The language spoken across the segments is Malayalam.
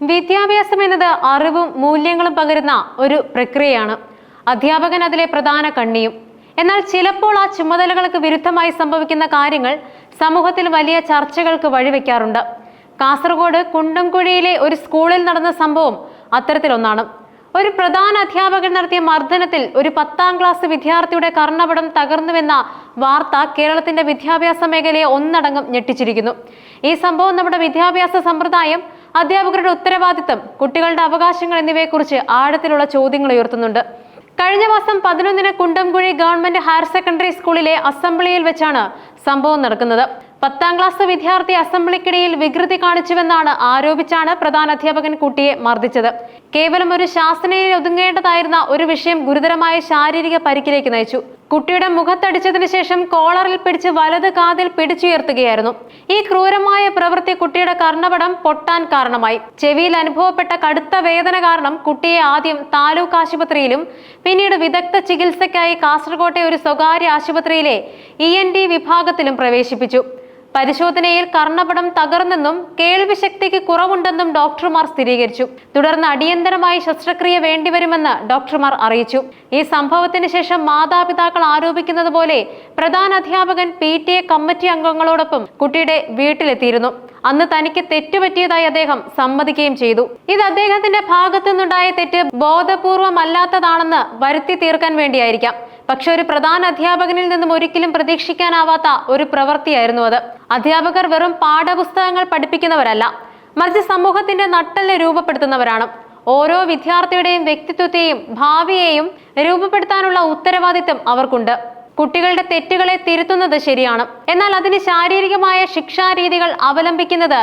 വിദ്യാഭ്യാസം എന്നത് അറിവും മൂല്യങ്ങളും പകരുന്ന ഒരു പ്രക്രിയയാണ്. അധ്യാപകൻ അതിലെ പ്രധാന കണ്ണിയും. എന്നാൽ ചിലപ്പോൾ ആ ചുമതലകൾക്ക് വിരുദ്ധമായി സംഭവിക്കുന്ന കാര്യങ്ങൾ സമൂഹത്തിൽ വലിയ ചർച്ചകൾക്ക് വഴിവെക്കാറുണ്ട്. കാസർഗോഡ് കുണ്ടംകുഴിയിലെ ഒരു സ്കൂളിൽ നടന്ന സംഭവം അത്തരത്തിലൊന്നാണ്. ഒരു പ്രധാന അധ്യാപകൻ നടത്തിയ മർദ്ദനത്തിൽ ഒരു പത്താം ക്ലാസ് വിദ്യാർത്ഥിയുടെ കർണപടം തകർന്നുവെന്ന വാർത്ത കേരളത്തിന്റെ വിദ്യാഭ്യാസ മേഖലയെ ഒന്നടങ്കം ഞെട്ടിച്ചിരിക്കുന്നു. ഈ സംഭവം നമ്മുടെ വിദ്യാഭ്യാസ സമ്പ്രദായം അധ്യാപകരുടെ ഉത്തരവാദിത്തം കുട്ടികളുടെ അവകാശങ്ങൾ എന്നിവയെക്കുറിച്ച് ആഴത്തിലുള്ള ചോദ്യങ്ങൾ ഉയർത്തുന്നുണ്ട്. കഴിഞ്ഞ മാസം പതിനൊന്നിന് കുണ്ടംകുഴി ഗവൺമെന്റ് ഹയർ സെക്കൻഡറി സ്കൂളിലെ അസംബ്ലിയിൽ വെച്ചാണ് സംഭവം നടക്കുന്നത്. പത്താം ക്ലാസ് വിദ്യാർത്ഥി അസംബ്ലിക്കിടയിൽ വികൃതി കാണിച്ചുവെന്നാണ് ആരോപിച്ചാണ് പ്രധാന അധ്യാപകൻ കുട്ടിയെ മർദ്ദിച്ചത്. കേവലം ഒരു ശാസനയിൽ ഒതുങ്ങേണ്ടതായിരുന്ന ഒരു വിഷയം ഗുരുതരമായ ശാരീരിക പരിക്കിലേക്ക് നയിച്ചു. കുട്ടിയുടെ മുഖത്തടിച്ചതിന് ശേഷം കോളറിൽ പിടിച്ച് വലത് കാതിൽ പിടിച്ചുയർത്തുകയായിരുന്നു. ഈ ക്രൂരമായ പ്രവൃത്തി കുട്ടിയുടെ കർണപടം പൊട്ടാൻ കാരണമായി. ചെവിയിൽ അനുഭവപ്പെട്ട കടുത്ത വേദന കാരണം കുട്ടിയെ ആദ്യം താലൂക്ക് ആശുപത്രിയിലും പിന്നീട് വിദഗ്ധ ചികിത്സയ്ക്കായി കാസർകോട്ടെ ഒരു സ്വകാര്യ ആശുപത്രിയിലെ ഇ വിഭാഗത്തിലും പ്രവേശിപ്പിച്ചു. പരിശോധനയിൽ കർണപടം തകർന്നെന്നും കേൾവിശക്തിക്ക് കുറവുണ്ടെന്നും ഡോക്ടർമാർ സ്ഥിരീകരിച്ചു. തുടർന്ന് അടിയന്തരമായി ശസ്ത്രക്രിയ വേണ്ടിവരുമെന്ന് ഡോക്ടർമാർ അറിയിച്ചു. ഈ സംഭവത്തിന് ശേഷം മാതാപിതാക്കൾ ആരോപിക്കുന്നത് പോലെ പ്രധാന അധ്യാപകൻ പി ടി എ കമ്മിറ്റി അംഗങ്ങളോടൊപ്പം കുട്ടിയുടെ വീട്ടിലെത്തിയിരുന്നു. അന്ന് തനിക്ക് തെറ്റുപറ്റിയതായി അദ്ദേഹം സമ്മതിക്കുകയും ചെയ്തു. ഇത് അദ്ദേഹത്തിന്റെ ഭാഗത്തു നിന്നുണ്ടായ തെറ്റ് ബോധപൂർവമല്ലാത്തതാണെന്ന് വരുത്തി തീർക്കാൻ വേണ്ടിയായിരിക്കാം. പക്ഷെ ഒരു പ്രധാന അധ്യാപകനിൽ നിന്നും ഒരിക്കലും പ്രതീക്ഷിക്കാനാവാത്ത ഒരു പ്രവൃത്തിയായിരുന്നു അത്. അധ്യാപകർ വെറും പാഠപുസ്തകങ്ങൾ പഠിപ്പിക്കുന്നവരല്ല മറിച്ച് സമൂഹത്തിന്റെ നട്ടൽ രൂപപ്പെടുത്തുന്നവരാണ്. ഓരോ വിദ്യാർത്ഥിയുടെയും വ്യക്തിത്വത്തെയും ഭാവിയെയും രൂപപ്പെടുത്താനുള്ള ഉത്തരവാദിത്തം അവർക്കുണ്ട്. കുട്ടികളുടെ തെറ്റുകളെ തിരുത്തുന്നത് ശരിയാണ്. എന്നാൽ അതിന് ശാരീരികമായ ശിക്ഷാരീതികൾ അവലംബിക്കുന്നത്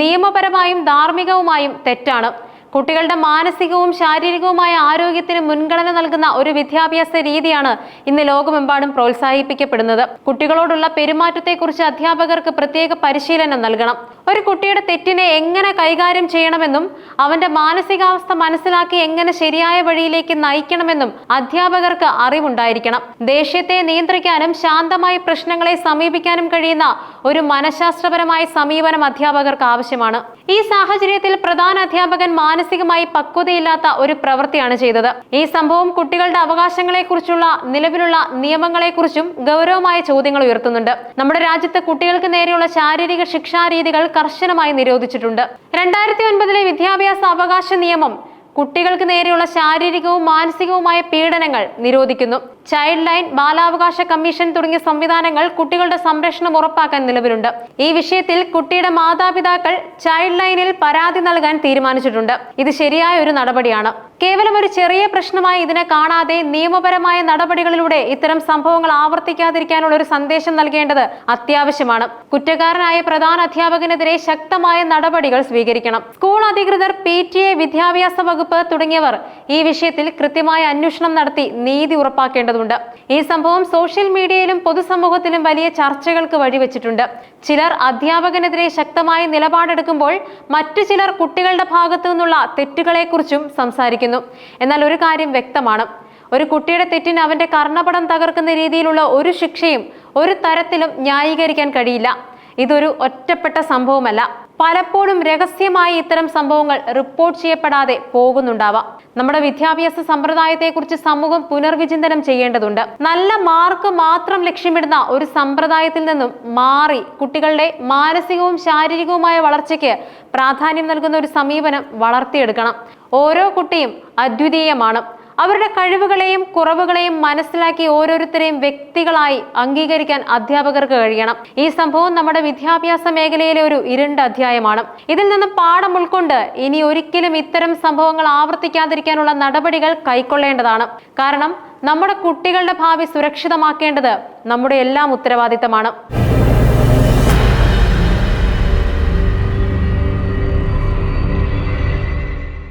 നിയമപരമായും ധാർമ്മികവുമായും തെറ്റാണ്. കുട്ടികളുടെ മാനസികവും ശാരീരികവുമായ ആരോഗ്യത്തിന് മുൻഗണന നൽകുന്ന ഒരു വിദ്യാഭ്യാസ രീതിയാണ് ഇന്ന് ലോകമെമ്പാടും പ്രോത്സാഹിപ്പിക്കപ്പെടുന്നത്. കുട്ടികളോടുള്ള പെരുമാറ്റത്തെക്കുറിച്ച് അധ്യാപകർക്ക് പ്രത്യേക പരിശീലനം നൽകണം. ഒരു കുട്ടിയുടെ തെറ്റിനെ എങ്ങനെ കൈകാര്യം ചെയ്യണമെന്നും അവന്റെ മാനസികാവസ്ഥ മനസ്സിലാക്കി എങ്ങനെ ശരിയായ വഴിയിലേക്ക് നയിക്കണമെന്നും അധ്യാപകർക്ക് അറിവുണ്ടായിരിക്കണം. ദേഷ്യത്തെ നിയന്ത്രിക്കാനും ശാന്തമായി പ്രശ്നങ്ങളെ സമീപിക്കാനും കഴിയുന്ന ഒരു മനഃശാസ്ത്രപരമായ സമീപനം അധ്യാപകർക്ക് ആവശ്യമാണ്. ഈ സാഹചര്യത്തിൽ പ്രധാന അധ്യാപകൻ മാനസികമായി പക്വതയില്ലാത്ത ഒരു പ്രവൃത്തിയാണ് ചെയ്തത്. ഈ സംഭവം കുട്ടികളുടെ അവകാശങ്ങളെക്കുറിച്ചുള്ള നിലവിലുള്ള നിയമങ്ങളെക്കുറിച്ചും ഗൗരവമായ ചോദ്യങ്ങൾ ഉയർത്തുന്നുണ്ട്. നമ്മുടെ രാജ്യത്ത് കുട്ടികൾക്ക് നേരെയുള്ള ശാരീരിക ശിക്ഷാരീതികൾ കർശനമായി നിരോധിച്ചിട്ടുണ്ട്. രണ്ടായിരത്തി ഒൻപതിലെ വിദ്യാഭ്യാസ അവകാശ നിയമം കുട്ടികൾക്ക് നേരെയുള്ള ശാരീരികവും മാനസികവുമായ പീഡനങ്ങൾ നിരോധിക്കുന്നു. ചൈൽഡ് ലൈൻ ബാലാവകാശ കമ്മീഷൻ തുടങ്ങിയ സംവിധാനങ്ങൾ കുട്ടികളുടെ സംരക്ഷണം ഉറപ്പാക്കാൻ നിലവിലുണ്ട്. ഈ വിഷയത്തിൽ കുട്ടിയുടെ മാതാപിതാക്കൾ ചൈൽഡ് ലൈനിൽ പരാതി നൽകാൻ തീരുമാനിച്ചിട്ടുണ്ട്. ഇത് ശരിയായ ഒരു നടപടിയാണ്. കേവലം ഒരു ചെറിയ പ്രശ്നമായി ഇതിനെ കാണാതെ നിയമപരമായ നടപടികളിലൂടെ ഇത്തരം സംഭവങ്ങൾ ആവർത്തിക്കാതിരിക്കാനുള്ള ഒരു സന്ദേശം നൽകേണ്ടത് അത്യാവശ്യമാണ്. കുറ്റക്കാരനായ പ്രധാന അധ്യാപകനെതിരെ ശക്തമായ നടപടികൾ സ്വീകരിക്കണം. സ്കൂൾ അധികൃതർ പി ടി എ വിദ്യാഭ്യാസ വകുപ്പ് തുടങ്ങിയവർ ഈ വിഷയത്തിൽ കൃത്യമായ അന്വേഷണം നടത്തി നീതി ഉറപ്പാക്കേണ്ടതുണ്ട്. ഈ സംഭവം സോഷ്യൽ മീഡിയയിലും പൊതുസമൂഹത്തിലും വലിയ ചർച്ചകൾക്ക് വഴിവെച്ചിട്ടുണ്ട്. ചിലർ അധ്യാപകനെതിരെ ശക്തമായ നിലപാടെടുക്കുമ്പോൾ മറ്റു ചിലർ കുട്ടികളുടെ ഭാഗത്തു നിന്നുള്ള തെറ്റുകളെക്കുറിച്ചും സംസാരിക്കുന്നു. എന്നാൽ ഒരു കാര്യം വ്യക്തമാണ്. ഒരു കുട്ടിയുടെ തെറ്റിന് അവന്റെ കർണപടം തകർക്കുന്ന രീതിയിലുള്ള ഒരു ശിക്ഷയും ഒരു തരത്തിലും ന്യായീകരിക്കാൻ കഴിയില്ല. ഇതൊരു ഒറ്റപ്പെട്ട സംഭവമല്ല. പലപ്പോഴും രഹസ്യമായി ഇത്തരം സംഭവങ്ങൾ റിപ്പോർട്ട് ചെയ്യപ്പെടാതെ പോകുന്നുണ്ടാവാം. നമ്മുടെ വിദ്യാഭ്യാസ സമ്പ്രദായത്തെക്കുറിച്ച് സമൂഹം പുനർവിചിന്തനം ചെയ്യേണ്ടതുണ്ട്. നല്ല മാർക്ക് മാത്രം ലക്ഷ്യമിടുന്ന ഒരു സമ്പ്രദായത്തിൽ നിന്നും മാറി കുട്ടികളുടെ മാനസികവും ശാരീരികവുമായ വളർച്ചയ്ക്ക് പ്രാധാന്യം നൽകുന്ന ഒരു സമീപനം വളർത്തിയെടുക്കണം. ഓരോ കുട്ടിയും അദ്വിതീയമാണ്. അവരുടെ കഴിവുകളെയും കുറവുകളെയും മനസ്സിലാക്കി ഓരോരുത്തരെയും വ്യക്തികളായി അംഗീകരിക്കാൻ അധ്യാപകർക്ക് കഴിയണം. ഈ സംഭവം നമ്മുടെ വിദ്യാഭ്യാസ മേഖലയിലെ ഒരു ഇരുണ്ട അധ്യായമാണ്. ഇതിൽ നിന്ന് പാഠം ഉൾക്കൊണ്ട് ഇനി ഒരിക്കലും ഇത്തരം സംഭവങ്ങൾ ആവർത്തിക്കാതിരിക്കാനുള്ള നടപടികൾ കൈക്കൊള്ളേണ്ടതാണ്. കാരണം നമ്മുടെ കുട്ടികളുടെ ഭാവി സുരക്ഷിതമാക്കേണ്ടത് നമ്മുടെ എല്ലാം ഉത്തരവാദിത്തമാണ്.